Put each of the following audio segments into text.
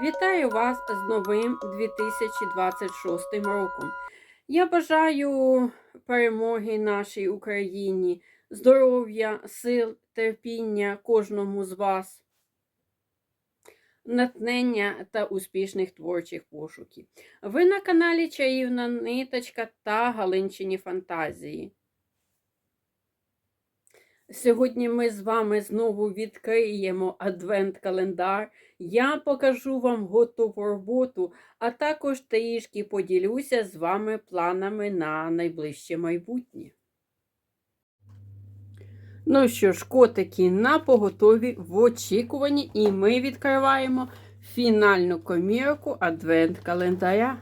Вітаю вас з новим 2026 роком. Я бажаю перемоги нашій Україні, здоров'я, сил, терпіння кожному з вас, натхнення та успішних творчих пошуків. Ви на каналі Чаївна Ниточка та Галинчині Фантазії. Сьогодні ми з вами знову відкриємо адвент-календар. Я покажу вам готову роботу, а також трішки поділюся з вами планами на найближче майбутнє. Ну що ж, котики на поготові в очікуванні, і ми відкриваємо фінальну комірку адвент-календаря.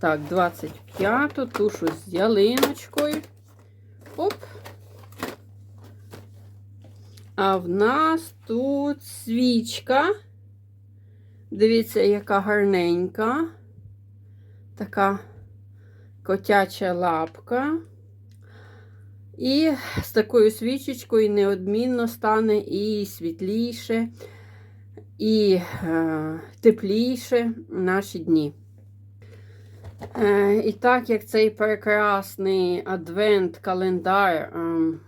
Так, 25-ту, тушу з ялиночкою. Оп. А в нас тут свічка. Дивіться, яка гарненька. Така котяча лапка. І з такою свічечкою неодмінно стане і світліше, і е, тепліше наші дні. Е, І так як цей прекрасний адвент-календар е,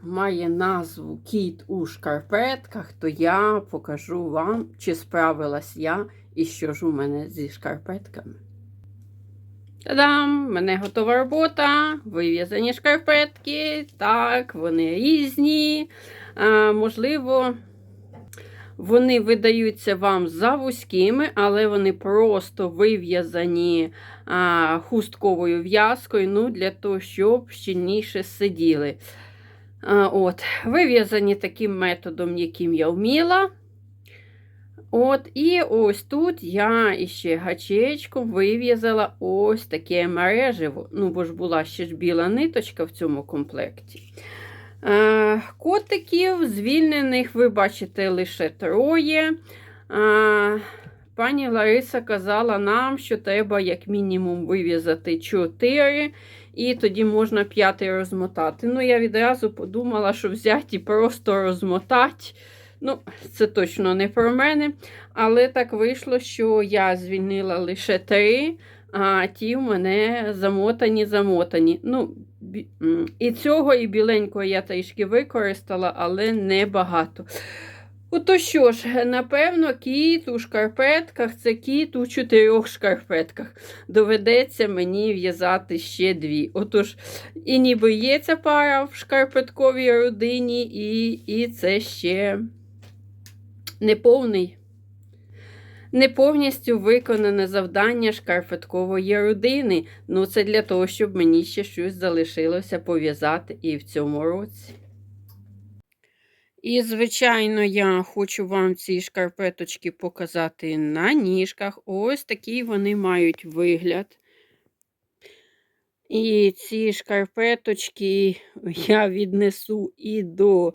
має назву Кіт у шкарпетках, то я покажу вам, чи справилась я і що ж у мене зі шкарпетками. Та-дам! Мене готова робота, вив'язані шкарпетки. Так, вони різні. А, можливо, вони видаються вам за вузькими, але вони просто вив'язані хустковою в'язкою, ну, для того, щоб щільніше сиділи. А, от, Вив'язані таким методом, яким я вміла. От, І ось тут я іще гачечком вив'язала ось таке мереживо. Ну, бо ж була ще ж біла ниточка в цьому комплекті. Е, Котиків звільнених, ви бачите, лише троє. Е, Пані Лариса казала нам, що треба як мінімум вив'язати 4, і тоді можна п'ятий розмотати. Ну, я відразу подумала, що взяти і просто розмотати. Ну, це точно не про мене. Але так вийшло, що я звільнила лише 3, а ті в мене замотані-замотані. Ну, І цього, і біленького я трішки використала, але не багато. Ото що ж, напевно, кіт у шкарпетках це кіт у чотирьох шкарпетках. Доведеться мені в'язати ще дві. Отож, і ніби є ця пара в шкарпетковій родині, і, і це ще неповний. Не повністю виконане завдання шкарпеткової родини. Ну, це для того, щоб мені ще щось залишилося пов'язати і в цьому році. І, звичайно, я хочу вам ці шкарпеточки показати на ніжках. Ось такий вони мають вигляд. І ці шкарпеточки я віднесу і до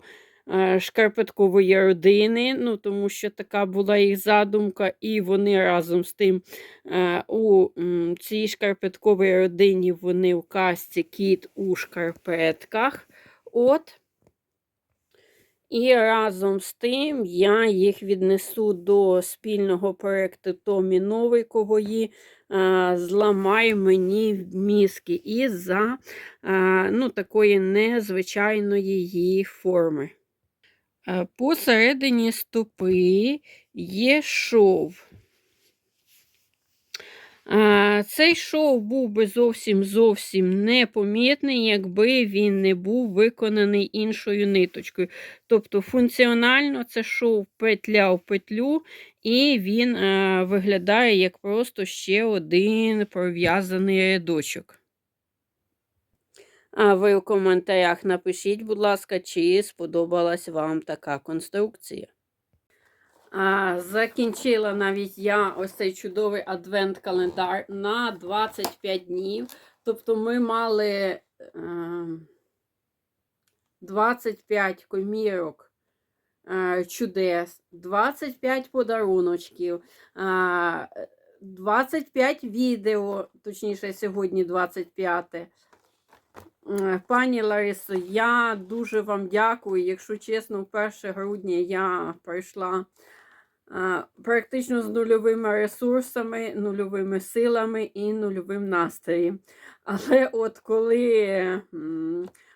шкарпеткової родини, ну, тому що така була їх задумка, і вони разом з тим е, у цій шкарпетковій родині вони в касті кіт у шкарпетках. От. І разом з тим я їх віднесу до спільного проєкту Томі Новикової. Е, зламай мені мізки із-за ну, такої незвичайної її форми. Е, посередині стопи є шов. Е, цей шов був би зовсім зовсім непомітний, якби він не був виконаний іншою ниточкою. Тобто функціонально це шов петля в петлю, і він е, виглядає як просто ще один пров'язаний рядочок. А ви у коментарях напишіть, будь ласка, чи сподобалась вам така конструкція. А, Закінчила навіть я ось цей чудовий адвент-календар на 25 днів. Тобто ми мали е, 25 комірок е, чудес, 25 подаруночків, е, 25 відео, точніше, сьогодні 25. Е, пані Ларисо, я дуже вам дякую. Якщо чесно, 1 грудня я пройшла практично з нульовими ресурсами, нульовими силами і нульовим настроєм. Але от коли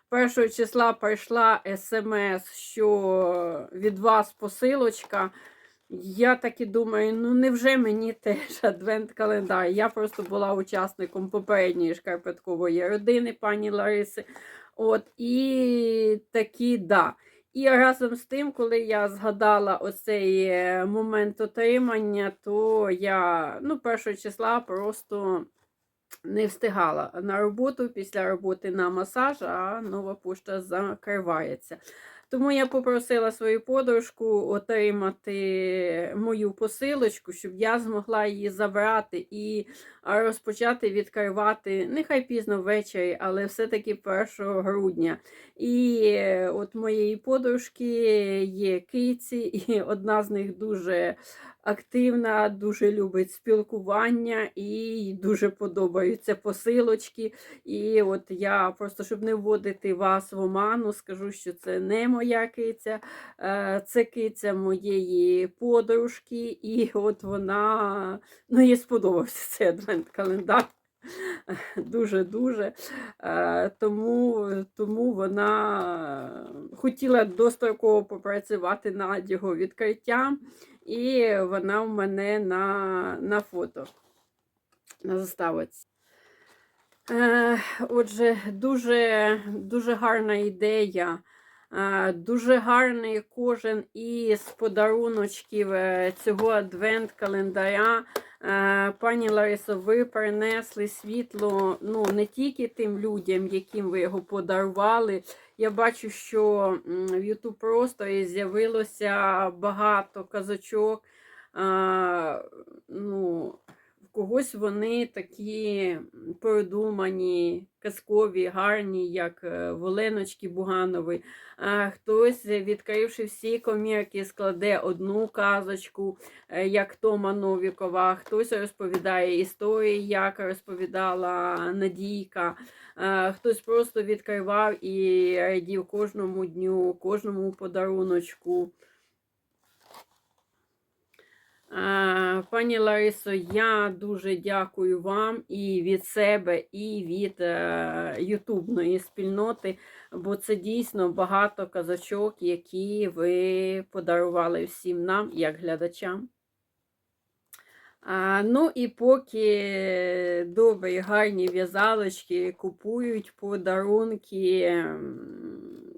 першого числа прийшла смс, що від вас посилочка, я так і думаю, ну невже мені теж адвент-календар? Я просто була учасником попередньої шкарпеткової родини пані Лариси. От, і такі, да. І разом з тим, коли я згадала оцей е, момент отримання, то я ну, першого числа просто не встигала на роботу після роботи на масаж, а нова пошта закривається. Тому я попросила свою подружку отримати мою посилочку, щоб я змогла її забрати і розпочати відкривати нехай пізно ввечері, але все-таки 1 грудня. І е, от моєї подружки є киці, і одна з них дуже активна, дуже любить спілкування і дуже подобаються посилочки. І от я просто, щоб не вводити вас в оману, скажу, що це не моя киця, е, це киця моєї подружки, і от вона ну, їй сподобався цей адвент-календар. Дуже-дуже. Е, Тому, тому вона хотіла достроково попрацювати над його відкриттям, і вона в мене на, на фото на заставці. Е, Отже, дуже, дуже гарна ідея. Е, Дуже гарний кожен із подаруночків е, цього адвент-календаря. Пані Ларисо, ви принесли світло ну, не тільки тим людям, яким ви його подарували. Я бачу, що в YouTube і з'явилося багато казочок. А, ну, когось вони такі продумані, казкові, гарні, як е, Воленочки Буганової. А хтось, відкривши всі комірки, складе одну казочку, е, як Тома Новікова, хтось розповідає історії, як розповідала Надійка. Е, Хтось просто відкривав і радів кожному дню, кожному подаруночку. Е, Пані Ларисо, я дуже дякую вам і від себе, і від е, ютубної спільноти, бо це дійсно багато казочок, які ви подарували всім нам, як глядачам. А, ну і поки добрі, гарні в'язалочки купують подарунки ем,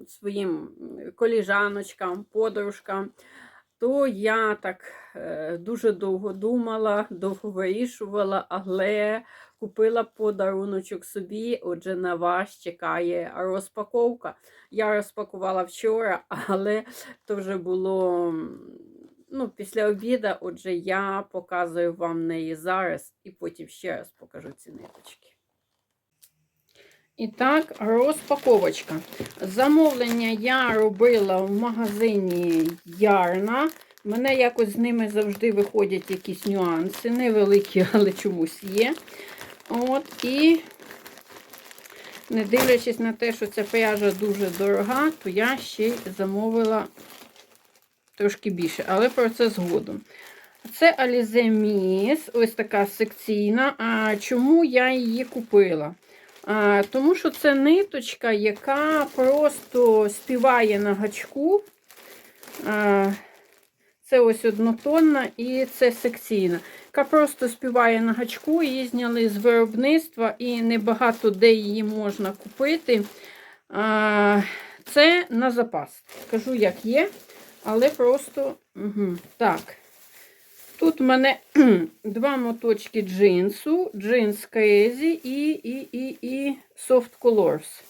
своїм коліжаночкам, подружкам, то я так е, дуже довго думала, довго вирішувала, але купила подаруночок собі. Отже, на вас чекає розпаковка. Я розпакувала вчора, але то вже було ну, після обіду. Отже, я показую вам неї зараз і потім ще раз покажу ці ниточки. І так, розпаковочка. Замовлення я робила в магазині Ярна. Мене якось з ними завжди виходять якісь нюанси, невеликі, але чомусь є. От, і не дивлячись на те, що ця пряжа дуже дорога, то я ще й замовила трошки більше, але про це згодом. Це Alize Miss, ось така секційна. А чому я її купила? Тому що це ниточка, яка просто співає на гачку. Це ось однотонна і це секційна, яка просто співає на гачку, її зняли з виробництва і небагато де її можна купити. Це на запас. Скажу, як є, але просто угу. так. Тут в мене два моточки джинсу, джинс Crazy і і, і, і Soft Colors.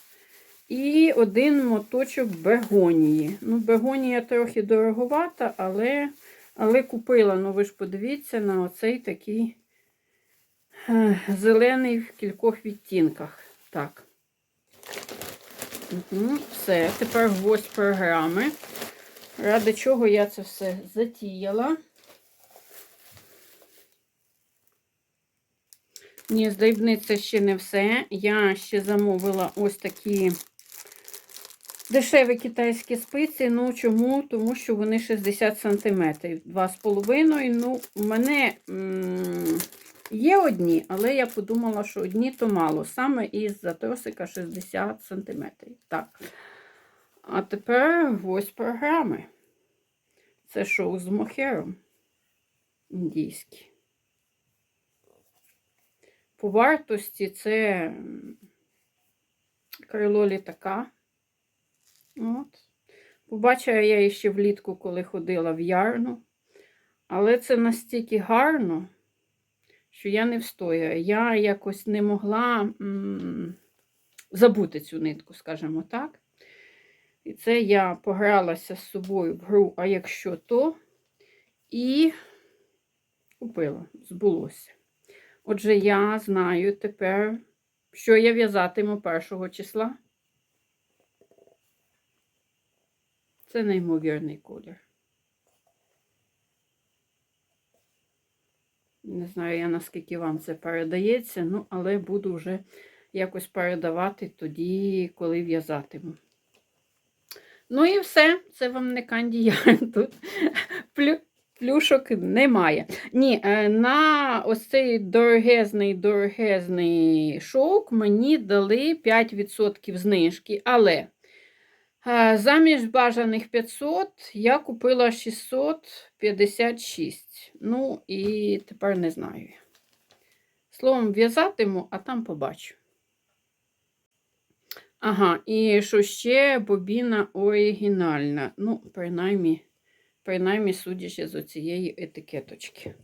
І один моточок бегонії. Ну, бегонія трохи дороговата, але але купила, ну ви ж подивіться на оцей такий е, зелений в кількох відтінках. Так. Угу, Все, тепер гвоздь програми. Ради чого я це все затіяла. Ні, здайбни, це ще не все. Я ще замовила ось такі Дешеві китайські спиці. Ну чому? Тому що вони 60 см. 2,5. Ну, у мене є одні, але я подумала, що одні то мало. Саме із затросика 60 см. Так. А тепер ось програми. Це шоу з мохером. Індійський. По вартості це крило літака. От. Побачила я її ще влітку, коли ходила в ярну. Але це настільки гарно, що я не встояю. Я якось не могла забути цю нитку, скажімо так. І це я погралася з собою в гру, а якщо то, і купила, збулося. Отже, я знаю тепер, що я в'язатиму першого числа. Це неймовірний колір. Не знаю я, наскільки вам це передається, ну, але буду вже якось передавати тоді, коли в'язатиму. Ну і все, це вам не кандіян. Тут плю, плюшок немає. Ні, е, на ось цей дорогезний дорогезний шовк мені дали 5% знижки, але е, замість бажаних 500 я купила 656. Ну, і тепер не знаю. Словом, в'язатиму, а там побачу. Ага, і що ще бобіна оригінальна. Ну, принаймні, принаймні судячи з оцієї етикеточки.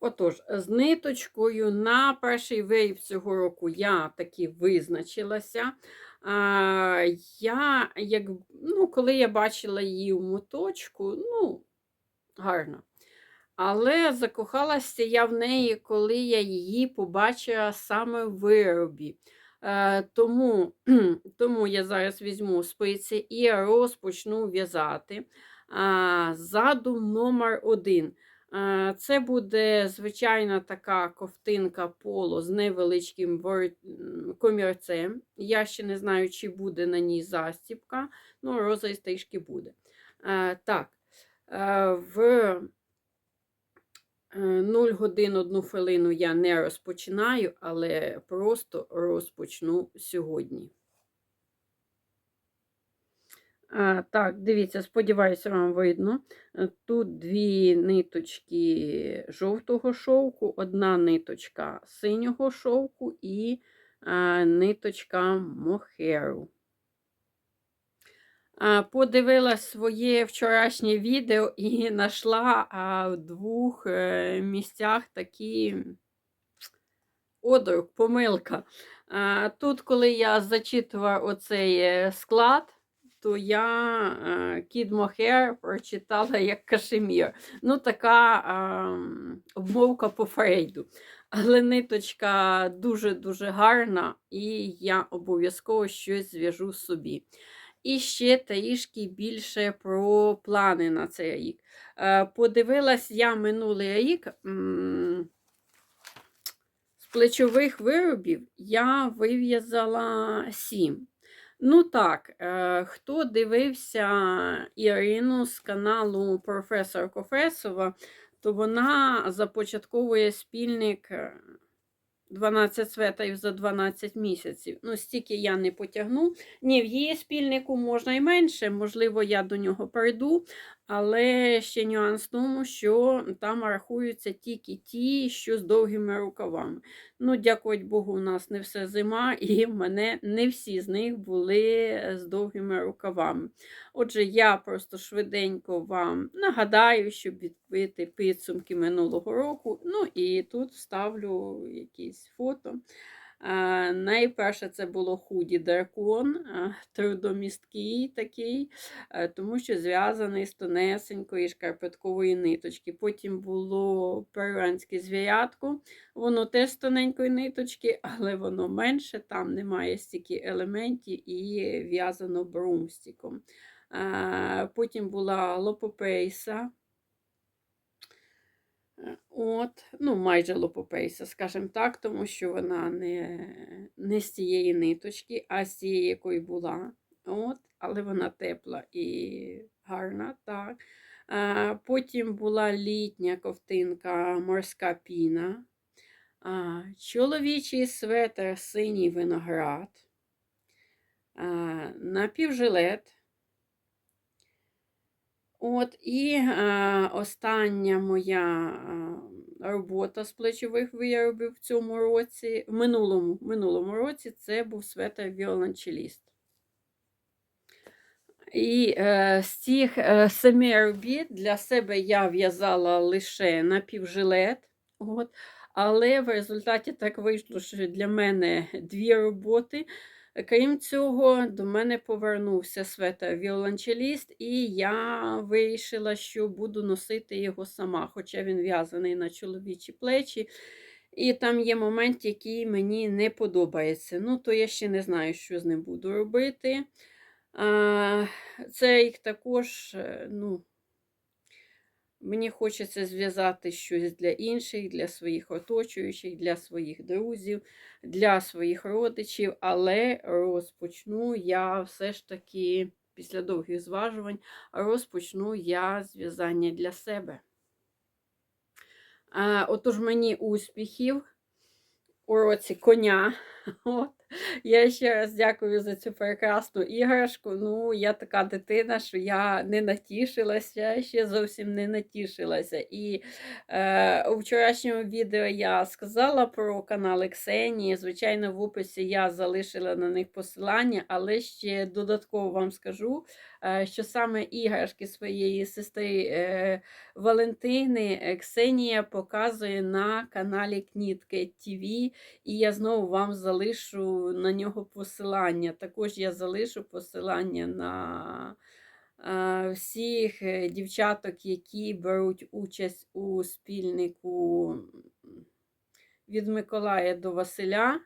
Отож, з ниточкою на перший вейв цього року я таки визначилася. А, я, як, ну, Коли я бачила її в моточку, ну, гарно. Але закохалася я в неї, коли я її побачила саме в виробі. Е, Тому, тому я зараз візьму спиці і розпочну в'язати. Задум номер один. Е, Це буде звичайна така ковтинка поло з невеличким комірцем. Я ще не знаю, чи буде на ній застібка, ну, розріз трішки буде. Е, Так, е, в 0 годин 1 хвилину я не розпочинаю, але просто розпочну сьогодні. А, так, дивіться, сподіваюся, вам видно. Е, Тут дві ниточки жовтого шовку, одна ниточка синього шовку і а, ниточка мохеру. А, Подивилась своє вчорашнє відео і знайшла в двох е, місцях такі одрук, помилка. А, Тут, коли я зачитувала оцей е, склад, то я е, Кід Мохер прочитала як кашемір. Ну, така а, обмовка по Фрейду. Але ниточка дуже-дуже гарна, і я обов'язково щось зв'яжу собі. І ще трішки більше про плани на цей рік. Е, Подивилась я минулий рік. З плечових виробів я вив'язала 7. Ну так, е, хто дивився Ірину з каналу Професор Кофесова, то вона започатковує спільник е, 12 светів за 12 місяців. Ну, стільки я не потягну. Ні, в її спільнику можна і менше, можливо, я до нього перейду, але ще нюанс в тому, що там рахуються тільки ті, що з довгими рукавами. Ну, дякувати Богу, у нас не все зима, і в мене не всі з них були з довгими рукавами. Отже, я просто швиденько вам нагадаю, щоб відбити підсумки минулого року. Ну і тут вставлю якісь фото. А, найперше це було худі дракон, трудомісткий такий, тому що зв'язаний з тонесенької шкарпеткової ниточки. Потім було перуанське звірятко, воно теж з тоненької ниточки, але воно менше, там немає стільки елементів і в'язано брумстиком. Потім була лопопейса. Е, От, ну, майже лопопейса, скажімо так, тому що вона не, не з цієї ниточки, а з цієї, якої була. От, але вона тепла і гарна. так. А, потім була літня ковтинка морська піна. А, чоловічий светр синій виноград. А, напівжилет. От, і а, остання моя а, робота з плечових виробів в цьому році, в минулому, минулому році це був светр віолончеліст. І е, з цих е, семи робіт для себе я в'язала лише напівжилет. От. Але в результаті так вийшло, що для мене дві роботи. Крім цього, до мене повернувся светр віолончеліст, і я вирішила, що буду носити його сама, хоча він в'язаний на чоловічі плечі. І там є момент, який мені не подобається. Ну, то я ще не знаю, що з ним буду робити. Це їх також, е, ну, мені хочеться зв'язати щось для інших, для своїх оточуючих, для своїх друзів, для своїх родичів, але розпочну я все ж таки, після довгих зважувань, розпочну я зв'язання для себе. Отож, мені успіхів у році коня. От. Я ще раз дякую за цю прекрасну іграшку. Ну, я така дитина, що я не натішилася, ще зовсім не натішилася. І е, у вчорашньому відео я сказала про канали Ксенії. Звичайно, в описі я залишила на них посилання, але ще додатково вам скажу, е, що саме іграшки своєї сестри е, Валентини е, Ксенія показує на каналі Кнітки ТВ, і я знову вам залишу на нього посилання. Також я залишу посилання на е, всіх е, дівчаток, які беруть участь у спільнику від Миколая до Василя.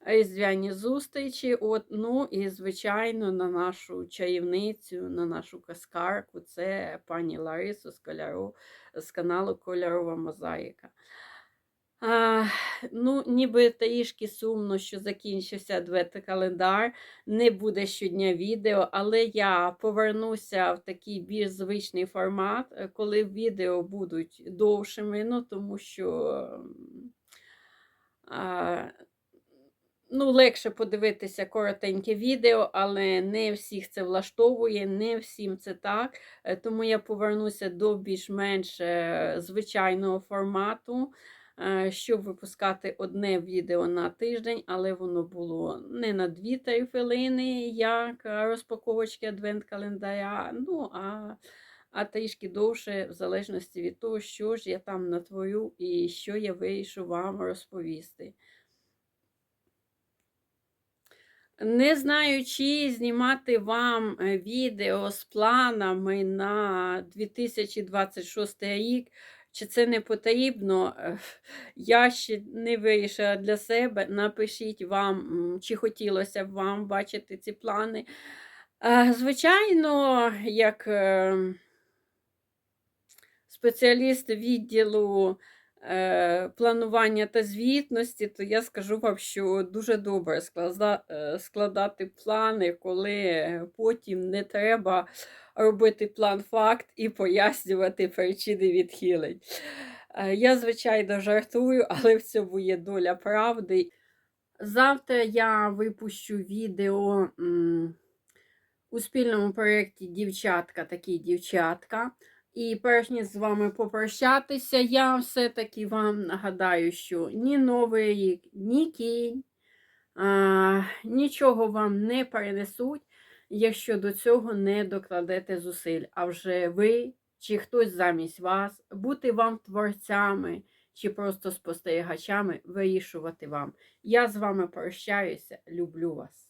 Різдвяні зустрічі. От, ну і, звичайно, на нашу чаївницю, на нашу каскарку, це пані Ларису з, кольору, з каналу Кольорова Мозаїка. А, ну, ніби трішки сумно, що закінчився адвентний календар. Не буде щодня відео, але я повернуся в такий більш звичний формат, е, коли відео будуть довшими, ну, тому що. А, Ну, легше подивитися коротеньке відео, але не всіх це влаштовує, не всім це так. Е, Тому я повернуся до більш-менш е, звичайного формату, щоб випускати одне відео на тиждень, але воно було не на 2-3 хвилини, як розпаковочки адвент-календаря, ну, а, а трішки довше, в залежності від того, що ж я там натворю і що я вирішу вам розповісти. Не знаю, чи знімати вам е, відео з планами на 2026 рік, чи це не потрібно. Е, Я ще не вирішила для себе. Напишіть вам, чи хотілося б вам бачити ці плани. Е, Звичайно, як спеціаліст відділу е, планування та звітності, то я скажу вам, що дуже добре складати плани, коли потім не треба робити план факт і пояснювати причини відхилень. Е, Я, звичайно, жартую, але в цьому є доля правди. Завтра я випущу відео у спільному проєкті Дівчатка, такі дівчатка. І перш ніж з вами попрощатися, я все-таки вам нагадаю, що ні Новий рік, ні кінь, а, нічого вам не перенесуть, якщо до цього не докладете зусиль. А вже ви чи хтось замість вас, бути вам творцями чи просто спостерігачами, вирішувати вам. Я з вами прощаюся, люблю вас.